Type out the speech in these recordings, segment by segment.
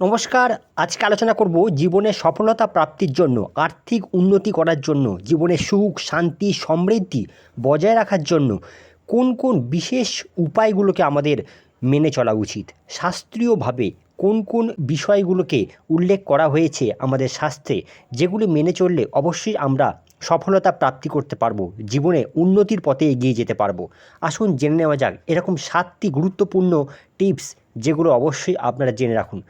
নমস্কার, আজকে আলোচনা করব জীবনে সফলতা প্রাপ্তির জন্য, আর্থিক উন্নতি করার জন্য, জীবনে সুখ, শান্তি, সমৃদ্ধি বজায় রাখার জন্য কোন কোন বিশেষ উপায়গুলোকে আমাদের মেনে চলা উচিত? শাস্ত্রীয়ভাবে কোন কোন বিষয়গুলোকে উল্লেখ করা হয়েছে আমাদের শাস্ত্রে যেগুলি মেনে চললে অবশ্যই আমরা সফলতা প্রাপ্তি করতে পারব, জীবনে উন্নতির পথে এগিয়ে যেতে পারব? আসুন জেনে নেওয়া যাক, এরকম সাতটি গুরুত্বপূর্ণ টিপস যেগুলো অবশ্যই আপনারা জেনে রাখুন।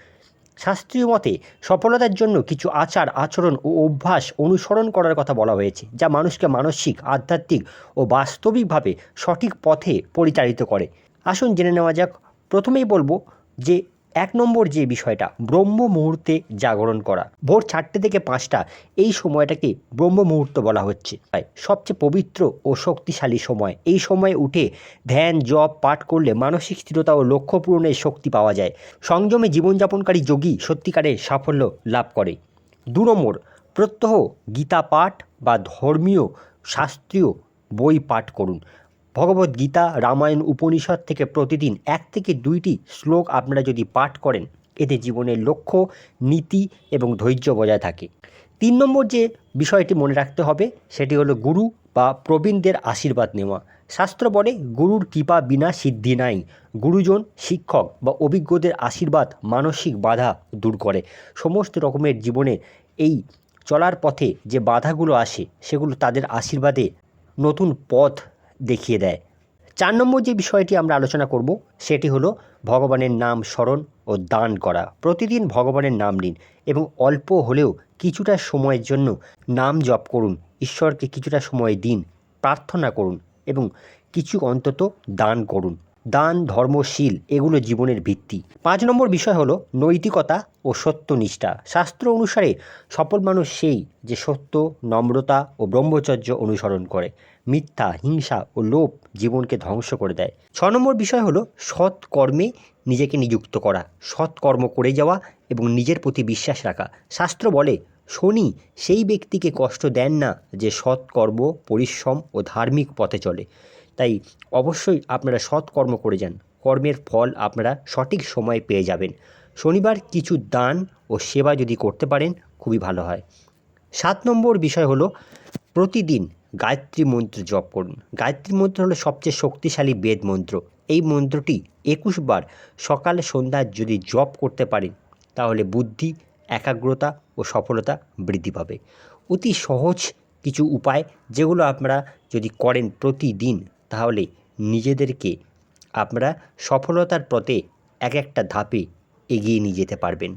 শাস্ত্রীয় মতে, সফলতার জন্য কিছু আচার, আচরণ ও অভ্যাস অনুসরণ করার কথা বলা হয়েছে, যা মানুষকে মানসিক, আধ্যাত্মিক ও বাস্তবিকভাবে সঠিক পথে পরিচালিত করে। আসুন জেনে নেওয়া যাক। প্রথমেই বলব যে এক নম্বর যে বিষয়টা, ব্রহ্ম মুহূর্তে জাগরণ করা। ভোর চারটে থেকে পাঁচটা, এই সময়টাকে ব্রহ্ম মুহূর্ত বলা হচ্ছে। তাই সবচেয়ে পবিত্র ও শক্তিশালী সময়। এই সময়ে উঠে ধ্যান, জপ, পাঠ করলে মানসিক স্থিরতা ও লক্ষ্য পূরণের শক্তি পাওয়া যায়। সংযমে জীবনযাপনকারী যোগী সত্যিকারের সাফল্য লাভ করে। দু নম্বর, প্রত্যহ গীতা পাঠ বা ধর্মীয় শাস্ত্রীয় বই পাঠ করুন। ভগবদ গীতা, রামায়ণ, উপনিষদ থেকে প্রতিদিন এক থেকে দুইটি শ্লোক আপনারা যদি পাঠ করেন, এতে জীবনের লক্ষ্য, নীতি এবং ধৈর্য বজায় থাকে। তিন নম্বর যে বিষয়টি মনে রাখতে হবে, সেটি হলো গুরু বা প্রবীণদের আশীর্বাদ নেওয়া। শাস্ত্র বলে, গুরুর কৃপা বিনা সিদ্ধি নাই। গুরুজন শিক্ষক বা অভিজ্ঞদের আশীর্বাদ মানসিক বাধা দূর করে। সমস্ত রকমের জীবনে এই চলার পথে যে বাধাগুলো আসে, সেগুলো তাদের আশীর্বাদে নতুন পথ দেখিয়ে দেয়। চার নম্বর যে বিষয়টি আমরা আলোচনা করব, সেটি হলো ভগবানের নাম স্মরণ ও দান করা। প্রতিদিন ভগবানের নাম নিন এবং অল্প হলেও কিছুটা সময়ের জন্য নাম জপ করুন, ঈশ্বরকে কিছুটা সময় দিন, প্রার্থনা করুন এবং কিছু অন্তত দান করুন। দান ধর্মশীল এগুলো জীবনের ভিত্তি। পাঁচ নম্বর বিষয় হলো নৈতিকতা ও সত্যনিষ্ঠা। শাস্ত্র অনুসারে সফল মানুষ সেই যে সত্য, নম্রতা ও ব্রহ্মচর্য অনুসরণ করে, মিথ্যা, হিংসা ও লোভ জীবনকে ধ্বংস করে দেয়। ছ নম্বর বিষয় হলো সৎ কর্মে নিজেকে নিযুক্ত করা সৎ কর্ম করে যাওয়া এবং নিজের প্রতি বিশ্বাস রাখা। শাস্ত্র বলে শনি সেই ব্যক্তিকে কষ্ট দেন না যে সৎকর্ম পরিশ্রম ও ধার্মিক পথে চলে। তাই অবশ্যই আপনারা সৎ কর্ম করে যান। কর্মের ফল আপনারা সঠিক সময়ে পেয়ে যাবেন। শনিবার কিছু দান ও সেবা যদি করতে পারেন, খুবই ভালো হয়। সাত নম্বর বিষয় হলো প্রতিদিন গায়ত্রী মন্ত্র জপ করুন। গায়ত্রী মন্ত্র হলো সবচেয়ে শক্তিশালী বেদ মন্ত্র। এই মন্ত্রটি একুশ বার সকাল সন্ধ্যায় যদি জপ করতে পারেন, তাহলে বুদ্ধি একাগ্রতা ও সফলতা বৃদ্ধি পাবে। অতি সহজ কিছু উপায় যেগুলো আপনারা যদি করেন প্রতিদিন, তাহলে নিজেদেরকে আপনারা সফলতার পথে এক একটা ধাপে এগিয়ে নিয়ে যেতে পারবেন।